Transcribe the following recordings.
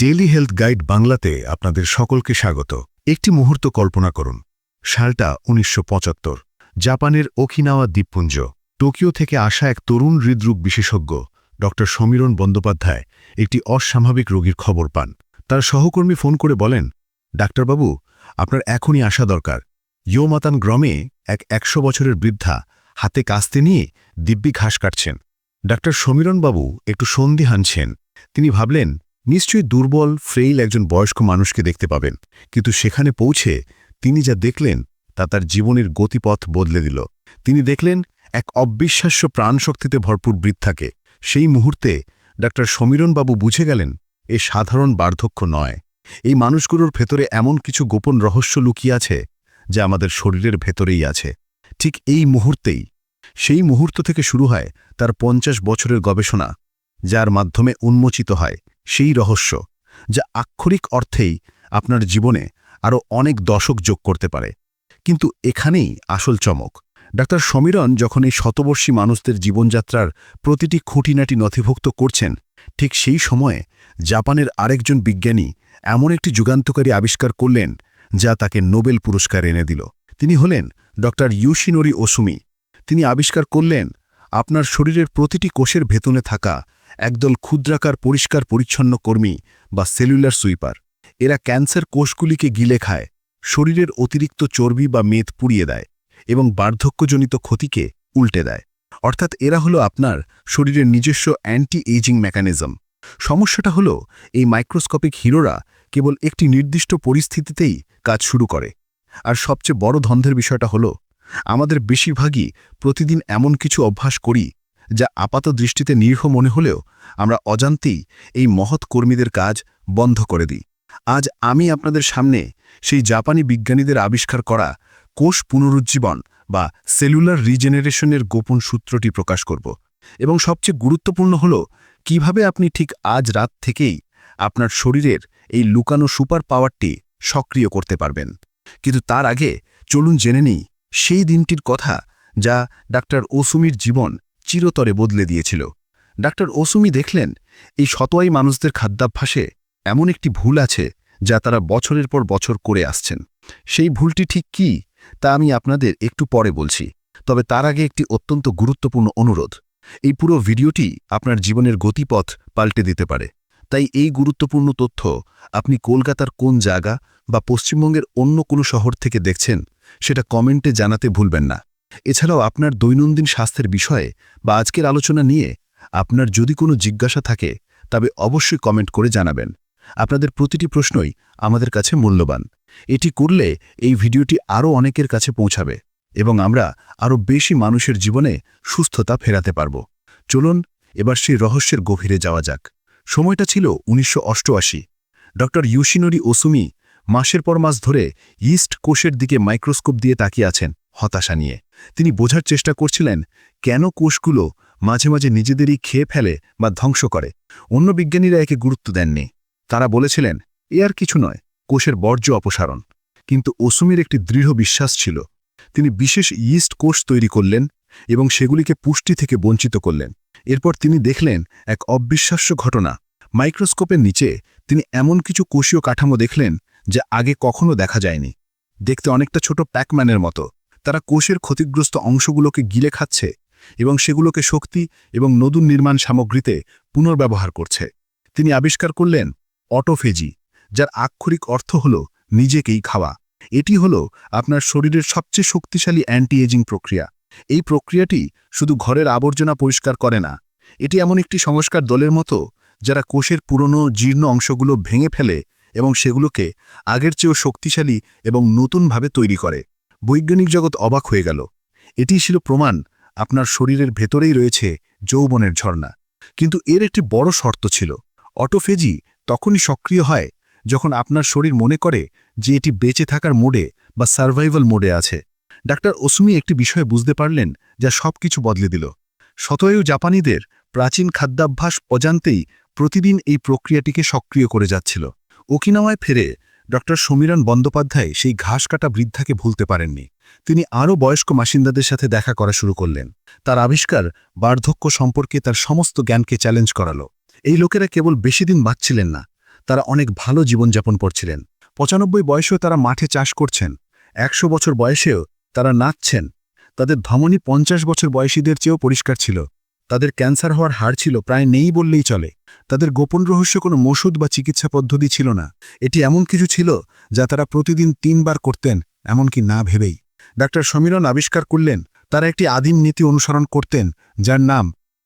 Daily health guide বাংলাতে আপনাদের সকলকে স্বাগত। একটি মুহূর্ত কল্পনা করুন। সালটা উনিশশো পঁচাত্তর, জাপানের ওখিনাওয়া দ্বীপপুঞ্জ, টোকিও থেকে আসা এক তরুণ হৃদরোগ বিশেষজ্ঞ ড. সমীরণ বন্দ্যোপাধ্যায় একটি অস্বাভাবিক রোগীর খবর পান। তার সহকর্মী ফোন করে বলেন, ডাক্তারবাবু, আপনার এখনই আসা দরকার। ইয়োমাতান গ্রামে এক একশো বছরের বৃদ্ধা হাতে কাস্তে নিয়ে দিব্যি ঘাস কাটছেন। ডাক্তার সমীরণবাবু একটু সন্ধি হানছেন। তিনি ভাবলেন নিশ্চয়ই দুর্বল, ফ্রেইল একজন বয়স্ক মানুষকে দেখতে পাবেন। কিন্তু সেখানে পৌঁছে তিনি যা দেখলেন, তা তার জীবনের গতিপথ বদলে দিল। তিনি দেখলেন এক অবিশ্বাস্য প্রাণশক্তিতে ভরপুর বৃদ্ধাকে। সেই মুহূর্তে ডাক্তার সমীরণবাবু বুঝে গেলেন, এ সাধারণ বার্ধক্য নয়। এই মানুষগুলোর ভেতরে এমন কিছু গোপন রহস্য লুকিয়ে আছে, যা আমাদের শরীরের ভেতরেই আছে। ঠিক এই মুহূর্তেই, সেই মুহূর্ত থেকে শুরু হয় তার পঞ্চাশ বছরের গবেষণা, যার মাধ্যমে উন্মোচিত হয়। সেই রহস্য, যা আক্ষরিক অর্থেই আপনার জীবনে আরও অনেক দশক যোগ করতে পারে। কিন্তু এখানেই আসল চমক। ডাক্তার সমীরণ যখন এই শতবর্ষী মানুষদের জীবনযাত্রার প্রতিটি খুঁটিনাটি নথিভুক্ত করছেন, ঠিক সেই সময়ে জাপানের আরেকজন বিজ্ঞানী এমন একটি যুগান্তকারী আবিষ্কার করলেন, যা তাকে নোবেল পুরস্কার এনে দিল। তিনি হলেন ডক্টর ইউশিনোরি ওসুমি। তিনি আবিষ্কার করলেন, আপনার শরীরের প্রতিটি কোষের ভেতনে থাকা একদল ক্ষুদ্রাকার পরিষ্কার পরিচ্ছন্ন কর্মী বা সেলুলার সুইপার। এরা ক্যান্সার কোষগুলিকে গিলে খায়, শরীরের অতিরিক্ত চর্বি বা মেদ পুড়িয়ে দেয় এবং বার্ধক্যজনিত ক্ষতিকে উল্টে দেয়। অর্থাৎ এরা হলো আপনার শরীরের নিজস্ব অ্যান্টি এজিং মেকানিজম সমস্যাটা হলো, এই মাইক্রোস্কোপিক হিরোরা কেবল একটি নির্দিষ্ট পরিস্থিতিতেই কাজ শুরু করে। আর সবচেয়ে বড় ধন্ধের বিষয়টা হলো, আমাদের বেশিরভাগই প্রতিদিন এমন কিছু অভ্যাস করি যা আপাত দৃষ্টিতে নিরীহ মনে হলেও আমরা অজান্তেই এই মহৎ কর্মীদের কাজ বন্ধ করে দিই। আজ আমি আপনাদের সামনে সেই জাপানি বিজ্ঞানীদের আবিষ্কার করা কোষ পুনরুজ্জীবন বা সেলুলার রিজেনারেশনের গোপন সূত্রটি প্রকাশ করব এবং সবচেয়ে গুরুত্বপূর্ণ হল কীভাবে আপনি ঠিক আজ রাত থেকেই আপনার শরীরের এই লুকানো সুপার পাওয়ারটি সক্রিয় করতে পারবেন। কিন্তু তার আগে চলুন জেনে নিই সেই দিনটির কথা যা ডাক্তার ওসুমির জীবন চিরতরে বদলে দিয়েছিল। ডাক্তার ওসুমি দেখলেন, এই শতোয়াই মানুষদের খাদ্যাভ্যাসে এমন একটি ভুল আছে যা তারা বছরের পর বছর করে আসছেন। সেই ভুলটি ঠিক কি, তা আমি আপনাদের একটু পরে বলছি, তবে তার আগে একটি অত্যন্ত গুরুত্বপূর্ণ অনুরোধ। এই পুরো ভিডিওটি আপনার জীবনের গতিপথ পাল্টে দিতে পারে। তাই এই গুরুত্বপূর্ণ তথ্য আপনি কলকাতার কোন জায়গা বা পশ্চিমবঙ্গের অন্য কোনো শহর থেকে দেখছেন, সেটা কমেন্টে জানাতে ভুলবেন না। এছাড়াও আপনার দৈনন্দিন স্বাস্থ্যের বিষয়ে বা আজকের আলোচনা নিয়ে আপনার যদি কোনো জিজ্ঞাসা থাকে, তবে অবশ্যই কমেন্ট করে জানাবেন। আপনাদের প্রতিটি প্রশ্নই আমাদের কাছে মূল্যবান। এটি করলে এই ভিডিওটি আরও অনেকের কাছে পৌঁছাবে এবং আমরা আরও বেশি মানুষের জীবনে সুস্থতা ফেরাতে পারব। চলুন, এবার সেই রহস্যের গভীরে যাওয়া যাক। সময়টা ছিল উনিশশো ডক্টর ইউশিনোরি ওসুমি মাসের পর মাস ধরে ইস্ট কোষের দিকে মাইক্রোস্কোপ দিয়ে তাকিয়ে আছেন। হতাশা নিয়ে। তিনি বোঝার চেষ্টা করছিলেন, কেন কোষগুলো মাঝে মাঝে নিজেদেরই খেয়ে ফেলে বা ধ্বংস করে? অন্য বিজ্ঞানীরা একে গুরুত্ব দেননি। তারা বলেছিলেন, এ আর কিছু নয়, কোষের বর্জ্য অপসারণ। কিন্তু ওসুমির একটি দৃঢ় বিশ্বাস ছিল। তিনি বিশেষ ইস্ট কোষ তৈরি করলেন এবং সেগুলিকে পুষ্টি থেকে বঞ্চিত করলেন। এরপর তিনি দেখলেন এক অবিশ্বাস্য ঘটনা। মাইক্রোস্কোপের নিচে তিনি এমন কিছু কোষীয় কাঠামো দেখলেন যা আগে কখনো দেখা যায়নি। দেখতে অনেকটা ছোট প্যাকম্যানের মতো। তারা কোষের ক্ষতিগ্রস্ত অংশগুলোকে গিলে খাচ্ছে এবং সেগুলোকে শক্তি এবং নতুন নির্মাণ সামগ্রীতে পুনর্ব্যবহার করছে। তিনি আবিষ্কার করলেন অটোফেজি, যার আক্ষরিক অর্থ হল নিজেকেই খাওয়া। এটি হল আপনার শরীরের সবচেয়ে শক্তিশালী অ্যান্টি এজিং প্রক্রিয়া। এই প্রক্রিয়াটি শুধু ঘরের আবর্জনা পরিষ্কার করে না, এটি এমন একটি সংস্কার দলের মতো যারা কোষের পুরনো, জীর্ণ অংশগুলো ভেঙে ফেলে এবং সেগুলোকে আগের চেয়েও শক্তিশালী এবং নতুনভাবে তৈরি করে। বৈজ্ঞানিক জগৎ অবাক হয়ে গেল। এটি ছিল প্রমাণ আপনার শরীরের ভেতরেই রয়েছে যৌবনের ঝর্ণা। কিন্তু এর একটি বড় শর্ত ছিল। অটোফেজি তখনই সক্রিয় হয় যখন আপনার শরীর মনে করে যে এটি বেঁচে থাকার মোডে বা সার্ভাইভাল মোডে আছে। ডাক্তার ওসুমি একটি বিষয় বুঝতে পারলেন যা সব কিছু বদলে দিল। শতয়ু জাপানিদের প্রাচীন খাদ্যাভ্যাস অজান্তেই প্রতিদিন এই প্রক্রিয়াটিকে সক্রিয় করে যাচ্ছিল। ওকিনাওয়ায় ফেরে ড সমীরণ বন্দ্যোপাধ্যায় সেই ঘাস কাটা বৃদ্ধাকে ভুলতে পারেননি। তিনি আরও বয়স্ক বাসিন্দাদের সাথে দেখা করা শুরু করলেন। তার আবিষ্কার বার্ধক্য সম্পর্কে তার সমস্ত জ্ঞানকে চ্যালেঞ্জ করালো। এই লোকেরা কেবল বেশি দিন বাঁচছিলেন না, তারা অনেক ভালো জীবনযাপন করছিলেন। পঁচানব্বই বয়সেও তারা মাঠে চাষ করছেন, একশো বছর বয়সেও তারা নাচছেন। তাদের ধমনী পঞ্চাশ বছর বয়সীদের চেয়েও পরিষ্কার ছিল। তাদের ক্যান্সার হওয়ার হার ছিল প্রায় নেই বললেই চলে। তাদের গোপন রহস্য কোনো ওষুধ বা চিকিৎসা পদ্ধতি ছিল না। এটি এমন কিছু ছিল যা তারা প্রতিদিন তিনবার করতেন, এমনকি না ভেবেই। ডাক্তার সমীরন আবিষ্কার করলেন, তারা একটি আদিম নীতি অনুসরণ করতেন, যার নাম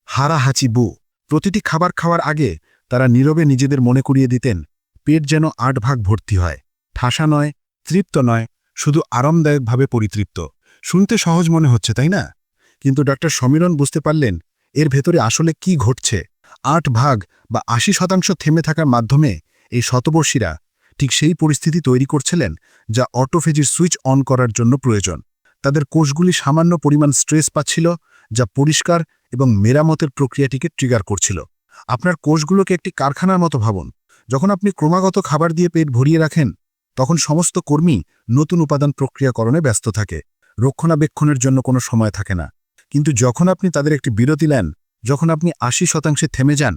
হারাহাচি বু। প্রতিটি খাবার খাওয়ার আগে তারা নীরবে নিজেদের মনে করিয়ে দিতেন, পেট যেন আট ভাগ ভর্তি হয়। ঠাসা নয়, তৃপ্ত নয়, শুধু আরামদায়কভাবে পরিতৃপ্ত। শুনতে সহজ মনে হচ্ছে, তাই না? কিন্তু ডাক্তার সমীরন বুঝতে পারলেন এর ভেতরে আসলে কি ঘটছে? আট ভাগ বা আশি শতাংশ থেমে থাকার মাধ্যমে এই শতবর্ষীরা ঠিক সেই পরিস্থিতি তৈরি করছিলেন যা অটোফেজির সুইচ অন করার জন্য প্রয়োজন। তাদের কোষগুলি সামান্য পরিমাণ স্ট্রেস পাচ্ছিল, যা পরিষ্কার এবং মেরামতের প্রক্রিয়াটিকে ট্রিগার করছিল। আপনার কোষগুলোকে একটি কারখানার মতো ভাবুন। যখন আপনি ক্রমাগত খাবার দিয়ে পেট ভরিয়ে রাখেন, তখন সমস্ত কর্মী নতুন উপাদান প্রক্রিয়াকরণে ব্যস্ত থাকে। রক্ষণাবেক্ষণের জন্য কোনো সময় থাকে না। কিন্তু যখন আপনি তাদের একটি বিরতি নেন, যখন আপনি আশি শতাংশে থেমে যান,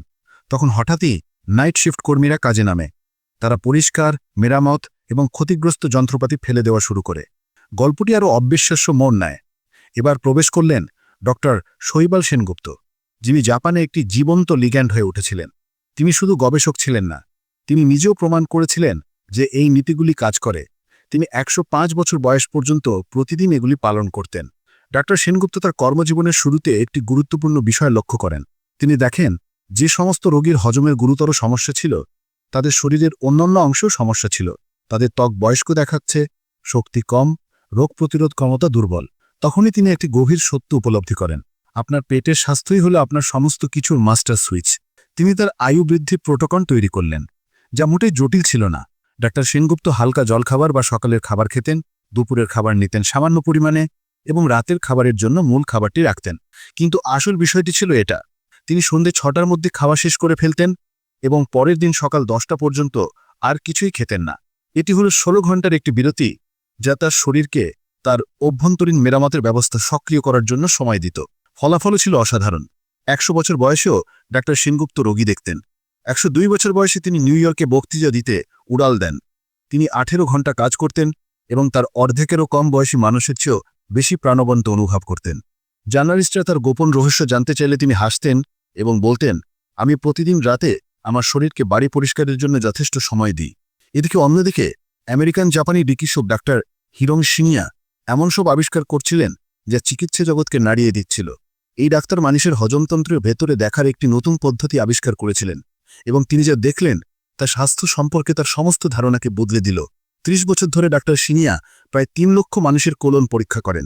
তখন হঠাৎই নাইট শিফট কর্মীরা কাজে নামে। তারা পরিষ্কার, মেরামত এবং ক্ষতিগ্রস্ত যন্ত্রপাতি ফেলে দেওয়া শুরু করে। গল্পটি আরও অবিশ্বাস্য মন নেয়। এবার প্রবেশ করলেন ডক্টর শৈবাল সেনগুপ্ত, যিনি জাপানে একটি জীবন্ত লিগ্যান্ড হয়ে উঠেছিলেন। তিনি শুধু গবেষক ছিলেন না, তিনি নিজেও প্রমাণ করেছিলেন যে এই নীতিগুলি কাজ করে। তিনি একশো পাঁচ বছর বয়স পর্যন্ত প্রতিদিন এগুলি পালন করতেন। ডাক্তার সেনগুপ্ত তার কর্মজীবনের শুরুতে একটি গুরুত্বপূর্ণ বিষয় লক্ষ্য করেন। তিনি দেখেন, যে সমস্ত রোগীর হজমের গুরুতর সমস্যা ছিল, তাদের শরীরের অন্যান্য অংশেও সমস্যা ছিল। তাদের ত্বক বয়স্ক দেখাচ্ছে, শক্তি কম, রোগ প্রতিরোধ ক্ষমতা দুর্বল। তখনই তিনি একটি গভীর সত্য উপলব্ধি করেন। আপনার পেটের স্বাস্থ্যই হলো আপনার সমস্ত কিছুর মাস্টার সুইচ। তিনি তার আয়ু বৃদ্ধি প্রোটোকন তৈরি করলেন, যা মোটেই জটিল ছিল না। ডাক্তার সেনগুপ্ত হালকা জলখাবার বা সকালের খাবার খেতেন, দুপুরের খাবার নিতেন সামান্য পরিমাণে এবং রাতের খাবারের জন্য মূল খাবারটি রাখতেন। কিন্তু আসল বিষয়টি ছিল এটা। তিনি সন্ধে ছটার মধ্যে খাওয়া শেষ করে ফেলতেন এবং পরের দিন সকাল দশটা পর্যন্ত আর কিছুই খেতেন না। এটি হল ষোলো ঘণ্টার একটি বিরতি যা তার শরীরকে তার অভ্যন্তরীণ মেরামতের ব্যবস্থা সক্রিয় করার জন্য সময় দিত। ফলাফলও ছিল অসাধারণ। একশো বছর বয়সেও ডাক্তার সেনগুপ্ত রোগী দেখতেন। একশো দুই বছর বয়সে তিনি নিউ ইয়র্কে বক্তৃতা দিতে উড়াল দেন। তিনি আঠেরো ঘণ্টা কাজ করতেন এবং তার অর্ধেকেরও কম বয়সী মানুষের চেয়েও বেশি প্রাণবন্ত অনুভব করতেন। জার্নালিস্টরা তার গোপন রহস্য জানতে চাইলে তিনি হাসতেন এবং বলতেন, আমি প্রতিদিন রাতে আমার শরীরকে বাড়ি পরিষ্কারের জন্য যথেষ্ট সময় দিই। এদিকে অন্যদিকে, আমেরিকান জাপানি ডিকিশোপ ডাক্তার হিরং সিনিয়া এমন সব আবিষ্কার করছিলেন যা চিকিৎসা জগৎকে নাড়িয়ে দিচ্ছিল। এই ডাক্তার মানুষের হজমতন্ত্রের ভেতরে দেখার একটি নতুন পদ্ধতি আবিষ্কার করেছিলেন এবং তিনি যা দেখলেন তা স্বাস্থ্য সম্পর্কে তার সমস্ত ধারণাকে বদলে দিল। ত্রিশ বছর ধরে ডাক্তার সিনিয়া প্রায় তিন লক্ষ মানুষের কোলন পরীক্ষা করেন।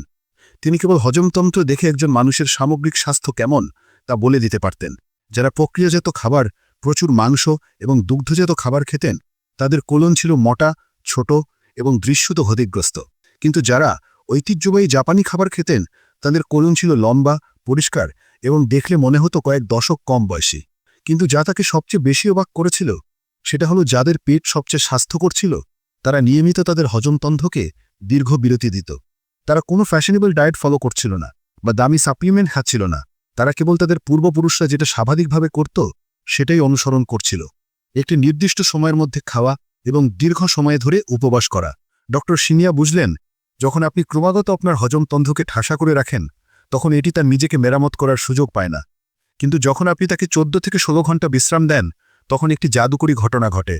তিনি কেবল হজমতন্ত্র দেখে একজন মানুষের সামগ্রিক স্বাস্থ্য কেমন তা বলে দিতে পারতেন। যারা প্রক্রিয়াজাত খাবার, প্রচুর মাংস এবং দুগ্ধজাত খাবার খেতেন, তাদের কোলন ছিল মোটা, ছোট এবং দৃশ্যত ক্ষতিগ্রস্ত। কিন্তু যারা ঐতিহ্যবাহী জাপানি খাবার খেতেন, তাদের কোলন ছিল লম্বা, পরিষ্কার এবং দেখলে মনে হতো কয়েক দশক কম বয়সী। কিন্তু যা তাকে সবচেয়ে বেশি অবাক করেছিল, সেটা হলো যাদের পেট সবচেয়ে স্বাস্থ্যকর ছিল তারা নিয়মিত তাদের হজমতন্ত্রকে দীর্ঘ বিরতি দিত। তারা কোনো ফ্যাশনেবল ডায়েট ফলো করছিল না বা দামি সাপ্লিমেন্ট খাচ্ছিল না। তারা কেবল তাদের পূর্বপুরুষরা যেটা স্বাভাবিকভাবে করত, সেটাই অনুসরণ করছিল। একটি নির্দিষ্ট সময়ের মধ্যে খাওয়া এবং দীর্ঘ সময় ধরে উপবাস করা। ডক্টর সিনিয়া বুঝলেন, যখন আপনি ক্রমাগত আপনার হজমতন্ত্রকে ঠাসা করে রাখেন, তখন এটি তার নিজেকে মেরামত করার সুযোগ পায় না। কিন্তু যখন আপনি তাকে চোদ্দ থেকে ষোলো ঘণ্টা বিশ্রাম দেন, তখন একটি জাদুকরী ঘটনা ঘটে।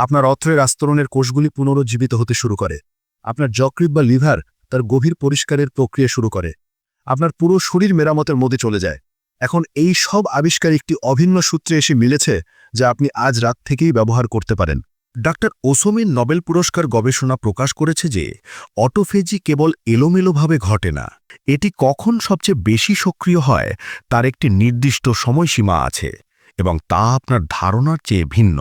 আপনার অথ্রের আস্তরণের কোষগুলি পুনরুজ্জীবিত হতে শুরু করে। আপনার যকৃত বা লিভার তার গভীর পরিষ্কারের প্রক্রিয়া শুরু করে। আপনার পুরো শরীর মেরামতের মধ্যে চলে যায়। এখন এই সব আবিষ্কার একটি অভিন্ন সূত্রে এসে মিলেছে যা আপনি আজ রাত থেকেই ব্যবহার করতে পারেন। ডাক্তার ওসোমিন নোবেল পুরস্কার গবেষণা প্রকাশ করেছে যে, অটোফেজি কেবল এলোমেলোভাবে ঘটে না। এটি কখন সবচেয়ে বেশি সক্রিয় হয় তার একটি নির্দিষ্ট সময়সীমা আছে এবং তা আপনার ধারণার চেয়ে ভিন্ন।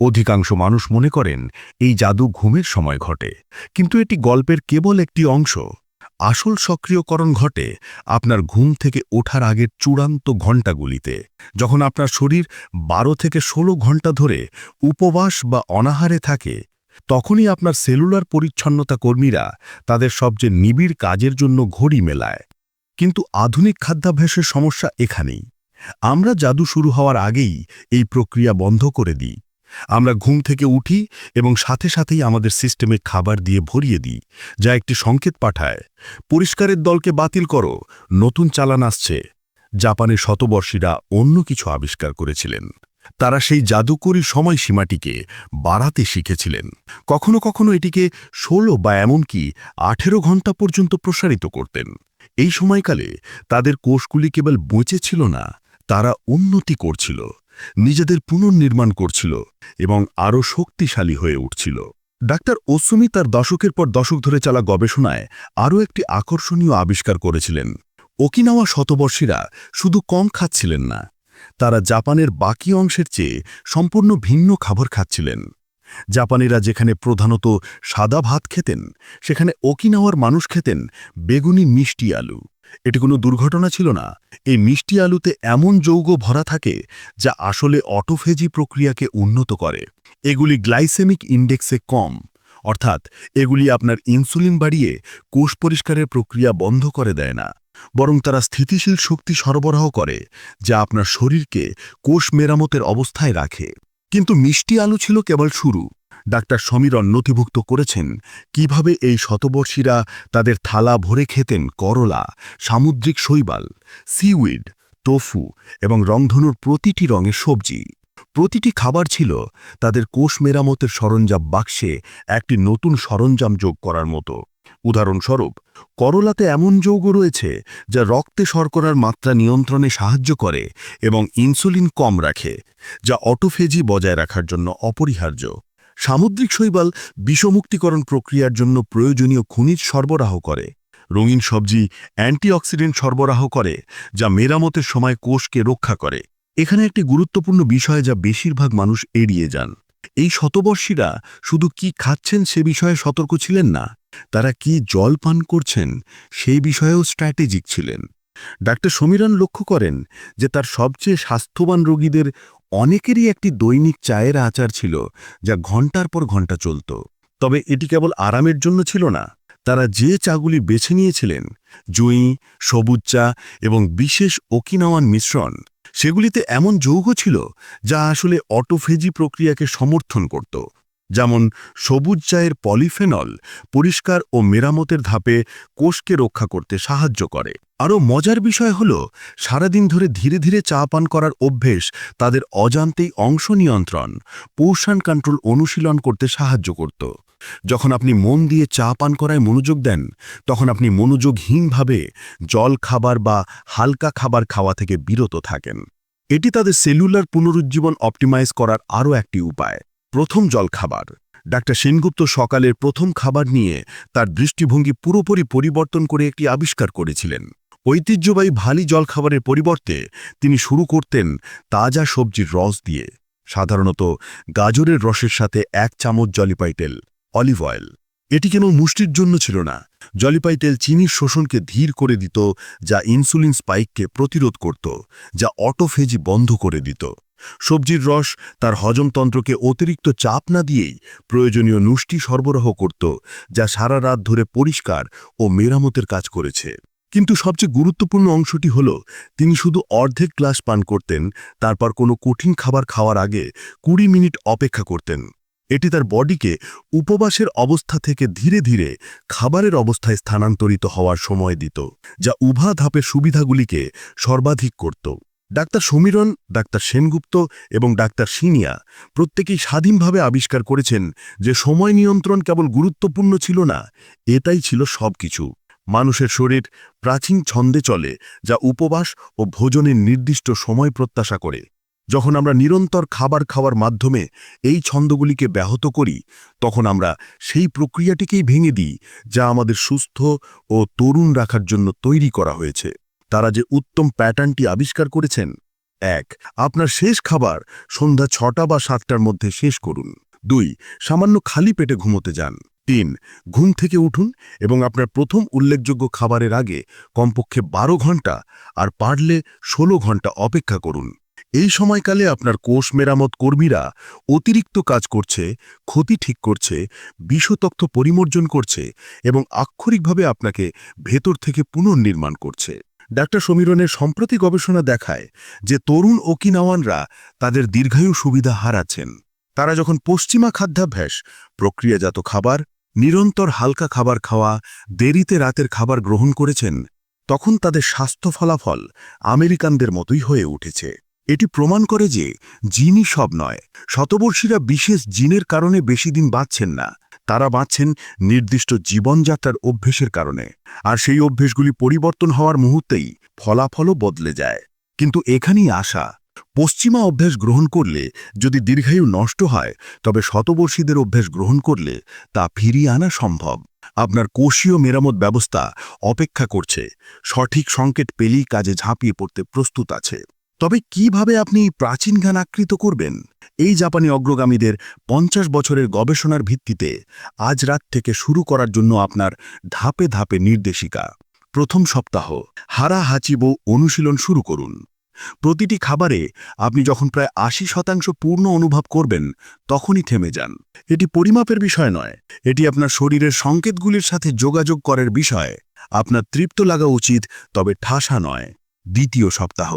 অধিকাংশ মানুষ মনে করেন এই জাদু ঘুমের সময় ঘটে, কিন্তু এটি গল্পের কেবল একটি অংশ। আসল সক্রিয়করণ ঘটে আপনার ঘুম থেকে ওঠার আগের চূড়ান্ত ঘণ্টাগুলিতে, যখন আপনার শরীর বারো থেকে ১৬ ঘণ্টা ধরে উপবাস বা অনাহারে থাকে, তখনই আপনার সেলুলার পরিচ্ছন্নতা কর্মীরা তাদের সবচেয়ে নিবিড় কাজের জন্য ঘড়ি মেলায়। কিন্তু আধুনিক খাদ্যাভ্যাসের সমস্যা এখানেই। আমরা জাদু শুরু হওয়ার আগেই এই প্রক্রিয়া বন্ধ করে দিই। আমরা ঘুম থেকে উঠি এবং সাথে সাথেই আমাদের সিস্টেমে খাবার দিয়ে ভরিয়ে দিই, যা একটি সংকেত পাঠায়। পরিষ্কারের দলকে বাতিল করো, নতুন চালান আসছে। জাপানের শতবর্ষীরা অন্য কিছু আবিষ্কার করেছিলেন। তারা সেই জাদুকরী সময়সীমাটিকে বাড়াতে শিখেছিলেন। কখনো কখনো এটিকে ষোলো বা এমনকি আঠেরো ঘণ্টা পর্যন্ত প্রসারিত করতেন। এই সময়কালে তাদের কোষগুলি কেবল বেঁচে ছিল না, তারা উন্নতি করছিল। নিজেদের পুনর্নির্মাণ করছিল এবং আরও শক্তিশালী হয়ে উঠছিল। ডাক্তার ওসুমি তার দশকের পর দশক ধরে চালা গবেষণায় আরও একটি আকর্ষণীয় আবিষ্কার করেছিলেন। ওকিনাওয়া শতবর্ষীরা শুধু কম খাচ্ছিলেন না, তারা জাপানের বাকি অংশের চেয়ে সম্পূর্ণ ভিন্ন খাবার খাচ্ছিলেন। জাপানিরা যেখানে প্রধানত সাদা ভাত খেতেন, সেখানে ওকিনাওয়ার মানুষ খেতেন বেগুনি মিষ্টি আলু। এটি কোনো দুর্ঘটনা ছিল না। এই মিষ্টি আলুতে এমন যৌগ ভরা থাকে যা আসলে অটোফেজি প্রক্রিয়াকে উন্নত করে। এগুলি গ্লাইসেমিক ইন্ডেক্সে কম, অর্থাৎ এগুলি আপনার ইনসুলিন বাড়িয়ে কোষ পরিষ্কারের প্রক্রিয়া বন্ধ করে দেয় না, বরং তারা স্থিতিশীল শক্তি সরবরাহ করে, যা আপনার শরীরকে কোষ মেরামতের অবস্থায় রাখে। কিন্তু মিষ্টি আলু ছিল কেবল শুরু। ডাক্তার সমীরণ নথিভুক্ত করেছেন, কীভাবে এই শতবর্ষীরা তাদের থালা ভরে খেতেন করলা, সামুদ্রিক শৈবাল, সিউইড, টোফু এবং রংধনুর প্রতিটি রঙের সবজি। প্রতিটি খাবার ছিল তাদের কোষ মেরামতের সরঞ্জাম বাক্সে একটি নতুন সরঞ্জাম যোগ করার মতো। উদাহরণস্বরূপ, করলাতে এমন যৌগ রয়েছে যা রক্তে শর্করার মাত্রা নিয়ন্ত্রণে সাহায্য করে এবং ইনসুলিন কম রাখে, যা অটোফেজি বজায় রাখার জন্য অপরিহার্য। সামুদ্রিক শৈবাল বিষমুক্তিকরণ প্রক্রিয়ার জন্য প্রয়োজনীয় খনিজ সরবরাহ করে। রঙিন সবজি অ্যান্টিঅক্সিডেন্ট সরবরাহ করে, যা মেরামতের সময় কোষকে রক্ষা করে। এখানে একটি গুরুত্বপূর্ণ বিষয় যা বেশিরভাগ মানুষ এড়িয়ে যান। এই শতবর্ষীরা শুধু কি খাচ্ছেন সে বিষয়ে সতর্ক ছিলেন না, তারা কি জল পান করছেন সেই বিষয়েও স্ট্র্যাটেজিক ছিলেন। ডাক্তার সমীরণ লক্ষ্য করেন যে তার সবচেয়ে স্বাস্থ্যবান রোগীদের অনেকেরই একটি দৈনিক চায়ের আচার ছিল, যা ঘণ্টার পর ঘণ্টা চলত। তবে এটি কেবল আরামের জন্য ছিল না। তারা যে চাগুলি বেছে নিয়েছিলেন, জুঁই, সবুজ চা এবং বিশেষ ওকিনাওয়ান মিশ্রণ, সেগুলিতে এমন যৌগ ছিল, যা আসলে অটোফেজি প্রক্রিয়াকে সমর্থন করত। যেমন সবুজ চায়ের পলিফেনল পরিষ্কার ও মেরামতের ধাপে কোষকে রক্ষা করতে সাহায্য করে। আরও মজার বিষয় হল, সারাদিন ধরে ধীরে ধীরে চা পান করার অভ্যেস তাদের অজান্তেই অংশ নিয়ন্ত্রণ, পোষণ কন্ট্রোল অনুশীলন করতে সাহায্য করত। যখন আপনি মন দিয়ে চা পান করায় মনোযোগ দেন, তখন আপনি মনোযোগহীনভাবে জল খাবার বা হালকা খাবার খাওয়া থেকে বিরত থাকেন। এটি তাদের সেলুলার পুনরুজ্জীবন অপটিমাইজ করার আরও একটি উপায়। প্রথম জল খাবার ডাক্তার সেনগুপ্ত সকালের প্রথম খাবার নিয়ে তার দৃষ্টিভঙ্গি পুরোপুরি পরিবর্তন করে একটি আবিষ্কার করেছিলেন। ঐতিহ্যবাহী ভালি জলখাবারের পরিবর্তে তিনি শুরু করতেন তাজা সবজির রস দিয়ে, সাধারণত গাজরের রসের সাথে এক চামচ জলিপাই তেল, অলিভ অয়েল। এটি কেবল মুষ্টির জন্য ছিল না? জলিপাই তেল চিনির শোষণকে ধীর করে দিত, যা ইনসুলিন স্পাইককে প্রতিরোধ করত, যা অটোফেজি বন্ধ করে দিত। সবজির রস তার হজমতন্ত্রকে অতিরিক্ত চাপ না দিয়েই প্রয়োজনীয় নুষ্টি সরবরাহ করত, যা সারা রাত ধরে পরিষ্কার ও মেরামতের কাজ করেছে। কিন্তু সবচেয়ে গুরুত্বপূর্ণ অংশটি হল, তিনি শুধু অর্ধেক গ্লাস পান করতেন, তারপর কোনো কঠিন খাবার খাওয়ার আগে কুড়ি মিনিট অপেক্ষা করতেন। এটি তার বডিকে উপবাসের অবস্থা থেকে ধীরে ধীরে খাবারের অবস্থায় স্থানান্তরিত হওয়ার সময় দিত, যা উভা ধাপের সুবিধাগুলিকে সর্বাধিক করত। ডাক্তার সমীরণ, ডাক্তার সেনগুপ্ত এবং ডাক্তার সিনিয়া প্রত্যেকেই স্বাধীনভাবে আবিষ্কার করেছেন যে সময় নিয়ন্ত্রণ কেবল গুরুত্বপূর্ণ ছিল না, এটাই ছিল সবকিছু। মানুষের শরীর প্রাচীন ছন্দে চলে, যা উপবাস ও ভোজনের নির্দিষ্ট সময় প্রত্যাশা করে। যখন আমরা নিরন্তর খাবার খাওয়ার মাধ্যমে এই ছন্দগুলিকে ব্যাহত করি, তখন আমরা সেই প্রক্রিয়াটিকেই ভেঙে দিই, যা আমাদের সুস্থ ও তরুণ রাখার জন্য তৈরি করা হয়েছে। তারা যে উত্তম প্যাটার্নটি আবিষ্কার করেছেন। এক, আপনার শেষ খাবার সন্ধ্যা ছটা বা সাতটার মধ্যে শেষ করুন। দুই, সামান্য খালি পেটে ঘুমোতে যান। তিন, ঘুম থেকে উঠুন এবং আপনার প্রথম উল্লেখযোগ্য খাবারের আগে কমপক্ষে বারো ঘণ্টা আর পারলে ১৬ ঘণ্টা অপেক্ষা করুন। এই সময়কালে আপনার কোষ মেরামত কর্মীরা অতিরিক্ত কাজ করছে, ক্ষতি ঠিক করছে বিষতথ্য পরিমর্জন করছে এবং আক্ষরিকভাবে আপনাকে ভেতর থেকে পুনর্নির্মাণ করছে। ডাক্তার সমীরনের সম্প্রতি গবেষণা দেখায় যে তরুণ ওকিনাওয়ানরা তাদের দীর্ঘায়ু সুবিধা হারাচ্ছেন। তারা যখন পশ্চিমা খাদ্যাভ্যাস, প্রক্রিয়াজাত খাবার, নিরন্তর হালকা খাবার খাওয়া, দেরিতে রাতের খাবার গ্রহণ করেছেন, তখন তাদের স্বাস্থ্য ফলাফল আমেরিকানদের মতোই হয়ে উঠেছে। এটি প্রমাণ করে যে জিনই সব নয়, শতবর্ষীরা বিশেষ জিনের কারণে বেশি দিন বাঁচছেন না। তারা বাঁচছেন নির্দিষ্ট জীবনযাত্রার অভ্যেসের কারণে। আর সেই অভ্যেসগুলি পরিবর্তন হওয়ার মুহূর্তেই ফলাফলও বদলে যায়। কিন্তু এখানেই আশা, পশ্চিমা অভ্যাস গ্রহণ করলে যদি দীর্ঘায়ু নষ্ট হয়, তবে শতবর্ষীদের অভ্যাস গ্রহণ করলে তা ফিরিয়ে আনা সম্ভব। আপনার কোষীয় মেরামত ব্যবস্থা অপেক্ষা করছে। সঠিক সংকেত পেলেই কাজে ঝাঁপিয়ে পড়তে প্রস্তুত আছে। তবে কীভাবে আপনি প্রাচীন জ্ঞান আকৃত করবেন? এই জাপানি অগ্রগামীদের পঞ্চাশ বছরের গবেষণার ভিত্তিতে আজ রাত থেকে শুরু করার জন্য আপনার ধাপে ধাপে নির্দেশিকা। প্রথম সপ্তাহ হারা হাচিবো অনুশীলন শুরু করুন। প্রতিটি খাবারে আপনি যখন প্রায় আশি শতাংশ পূর্ণ অনুভব করবেন, তখনই থেমে যান। এটি পরিমাপের বিষয় নয়, এটি আপনার শরীরের সংকেতগুলির সাথে যোগাযোগ করার বিষয়। আপনার তৃপ্ত লাগা উচিত, তবে ঠাসা নয়। দ্বিতীয় সপ্তাহ।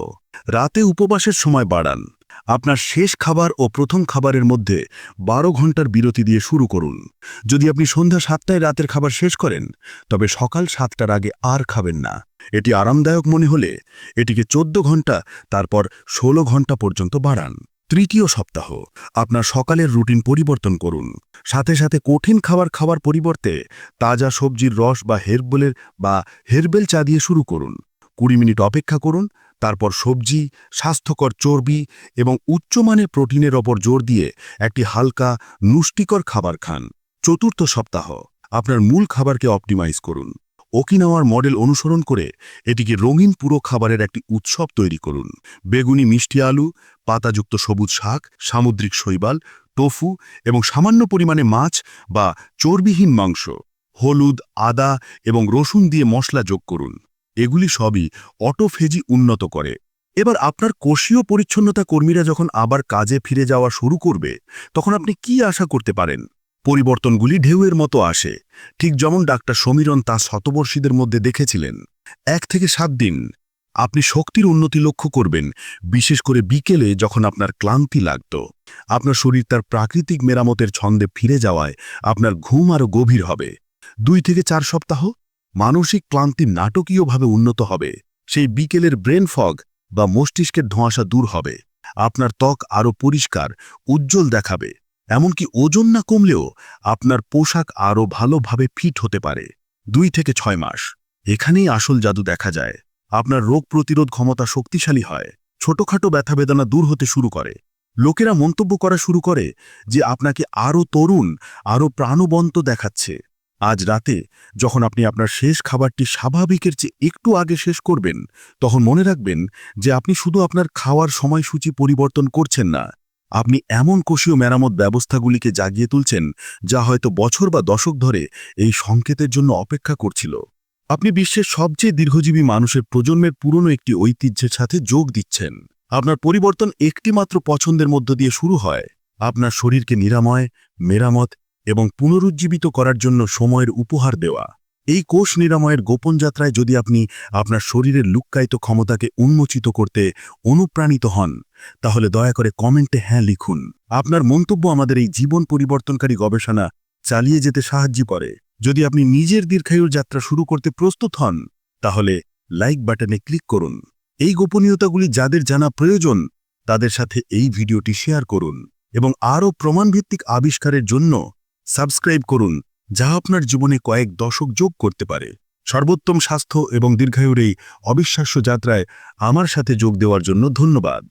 রাতে উপবাসের সময় বাড়ান। আপনার শেষ খাবার ও প্রথম খাবারের মধ্যে বারো ঘণ্টার বিরতি দিয়ে শুরু করুন। যদি আপনি সন্ধ্যা সাতটায় রাতের খাবার শেষ করেন, তবে সকাল সাতটার আগে আর খাবেন না। এটি আরামদায়ক মনে হলে এটিকে চোদ্দ ঘণ্টা তারপর ১৬ ঘণ্টা পর্যন্ত বাড়ান। তৃতীয় সপ্তাহ, আপনার সকালের রুটিন পরিবর্তন করুন। সাথে সাথে কঠিন খাবার খাওয়ার পরিবর্তে তাজা সবজির রস বা হেরবেলের বা হেরবেল চা দিয়ে শুরু করুন। কুড়ি মিনিট অপেক্ষা করুন, তারপর সবজি, স্বাস্থ্যকর চর্বি এবং উচ্চমানের প্রোটিনের ওপর জোর দিয়ে একটি হালকা, নুষ্টিকর খাবার খান। চতুর্থ সপ্তাহ, আপনার মূল খাবারকে অপটিমাইজ করুন। ওকিনাওয়ার মডেল অনুসরণ করে এটিকে রঙিন পুরো খাবারের একটি উৎসব তৈরি করুন। বেগুনি মিষ্টি আলু, পাতাযুক্ত সবুজ শাক, সামুদ্রিক শৈবাল, টোফু এবং সামান্য পরিমাণে মাছ বা চর্বিহীন মাংস। হলুদ, আদা এবং রসুন দিয়ে মশলা যোগ করুন। এগুলি সবই অটোফেজি উন্নত করে। এবার আপনার কোষীয় পরিচ্ছন্নতা কর্মীরা যখন আবার কাজে ফিরে যাওয়া শুরু করবে, তখন আপনি কি আশা করতে পারেন? পরিবর্তনগুলি ঢেউয়ের মতো আসে। ঠিক যেমন ডাক্তার সমীরণ তা শতবর্ষীদের মধ্যে দেখেছিলেন। এক থেকে সাত দিন। আপনি শক্তির উন্নতি লক্ষ্য করবেন, বিশেষ করে বিকেলে যখন আপনার ক্লান্তি লাগত। আপনার শরীর তার প্রাকৃতিক মেরামতের ছন্দে ফিরে যাওয়ায় আপনার ঘুম আরও গভীর হবে। দুই থেকে চার সপ্তাহ মানসিক ক্লান্তি নাটকীয়ভাবে উন্নত হবে। সেই বিকেলের ব্রেন ফগ বা মস্তিষ্কের ধোঁয়াশা দূর হবে। আপনার ত্বক আরও পরিষ্কার, উজ্জ্বল দেখাবে। এমনকি ওজন না কমলেও আপনার পোশাক আরও ভালোভাবে ফিট হতে পারে। দুই থেকে ছয় মাস। এখানেই আসল জাদু দেখা যায়। আপনার রোগ প্রতিরোধ ক্ষমতা শক্তিশালী হয়। ছোটখাটো ব্যথা বেদনা দূর হতে শুরু করে। লোকেরা মন্তব্য করা শুরু করে যে আপনাকে আরও তরুণ, আরও প্রাণবন্ত দেখাচ্ছে। আজ রাতে যখন আপনি আপনার শেষ খাবারটি স্বাভাবিকের চেয়ে একটু আগে শেষ করবেন, তখন মনে রাখবেন যে আপনি শুধু আপনার খাওয়ার সময়সূচি পরিবর্তন করছেন না। আপনি এমন কোষীয় মেরামত ব্যবস্থাগুলিকে জাগিয়ে তুলছেন, যা হয়তো বছর বা দশক ধরে এই সংকেতের জন্য অপেক্ষা করছিল। আপনি বিশ্বের সবচেয়ে দীর্ঘজীবী মানুষের প্রজন্মের পুরনো একটি ঐতিহ্যের সাথে যোগ দিচ্ছেন। আপনার পরিবর্তন একটিমাত্র পছন্দের মধ্য দিয়ে শুরু হয়। আপনার শরীরকে নিরাময়, মেরামত এবং পুনরুজ্জীবিত করার জন্য সময়ের উপহার দেওয়া। এই কোষ নিরাময়ের গোপন যাত্রায় যদি আপনি আপনার শরীরের লুক্কায়িত ক্ষমতাকে উন্মোচিত করতে অনুপ্রাণিত হন, তাহলে দয়া করে কমেন্টে হ্যাঁ লিখুন। আপনার মন্তব্য আমাদের এই জীবন পরিবর্তনকারী গবেষণা চালিয়ে যেতে সাহায্য করে। যদি আপনি নিজের দীর্ঘায়ুর যাত্রা শুরু করতে প্রস্তুত হন, তাহলে লাইক বাটনে ক্লিক করুন। এই গোপনীয়তাগুলি যাদের জানা প্রয়োজন, তাদের সাথে এই ভিডিওটি শেয়ার করুন এবং আরও প্রমাণভিত্তিক আবিষ্কারের জন্য সাবস্ক্রাইব করুন, যা আপনার জীবনে কয়েক দশক যোগ করতে পারে। সর্বোত্তম স্বাস্থ্য এবং দীর্ঘায়ুর এই অবিশ্বাস্য যাত্রায় আমার সাথে যোগ দেওয়ার জন্য ধন্যবাদ।